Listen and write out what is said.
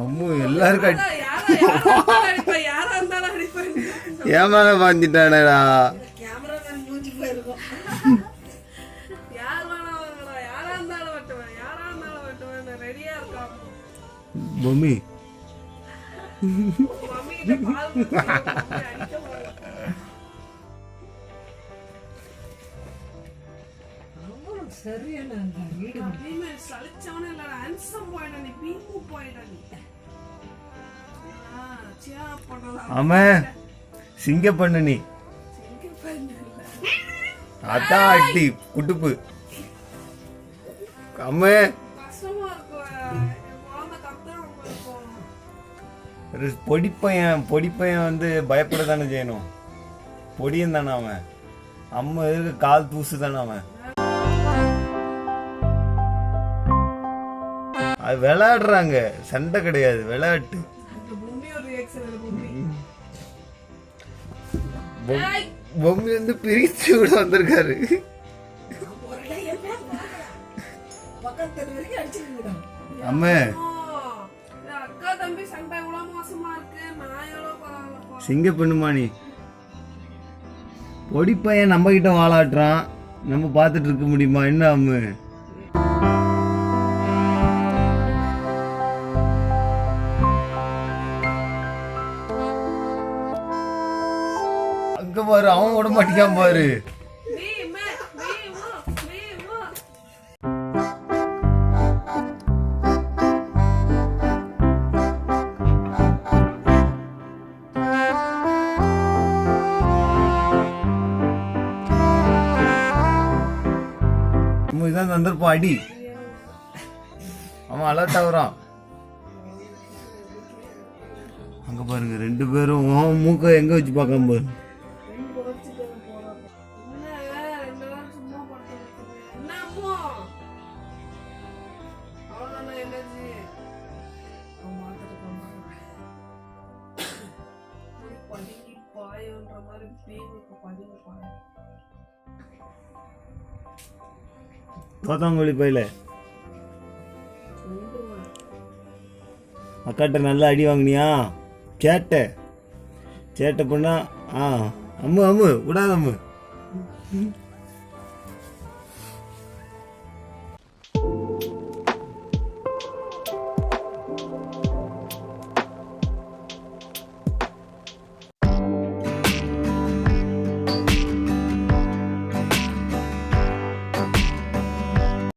அம்மு எல்லாருக்கும். ஏமால பாஞ்சிட்டானடா. மம்மி சரியான அந்த வீடு சலிச்சவனே நீ, boy-டா நீ. ஆ, அவன் சிங்க பண்ணு நீ. அதான் அட்டி குட்டுப்பு அம்மே பொடிப்பையன் பொடிப்பையன் வந்து பயப்பட தானே செய்யணும். பொடியன் தானே அவன். அம்மா எதுக்கு கால் தூசு தானே அவன். அது விளையாடுறாங்க. சண்டை கிடையாது. விளையாட்டு. ரியாக்ஷன் அந்த பொம்மி பொம்- ஏய், பொம்மி வந்து பிரிச்சு கூட வந்திருக்காரு. அம்மே. சிங்க பண்ணுமா நீ பொடிப்பையன் நம்ம கிட்ட வாழாட்டுறான். நம்ம பார்த்துட்டு இருக்க முடியுமா? என்ன அம்மு? அங்க பாரு? அவன் விட மாட்டேங்கான் பாரு? நம்ம இதான் தந்திருப்போம் அடி அவன் அலர்ட் ஆகுறான் அங்க பாருங்க ரெண்டு பேரும் உன் மூக்க எங்க வச்சு பார்க்காம பாரு. தோத்தாங்குழி பையில கொன்றுவேன். அக்காட்ட நல்லா அடி வாங்கினியா? சேட்டை. சேட்டை பண்ணா ஆ. அம்மு அம்மு விடாத அம்மு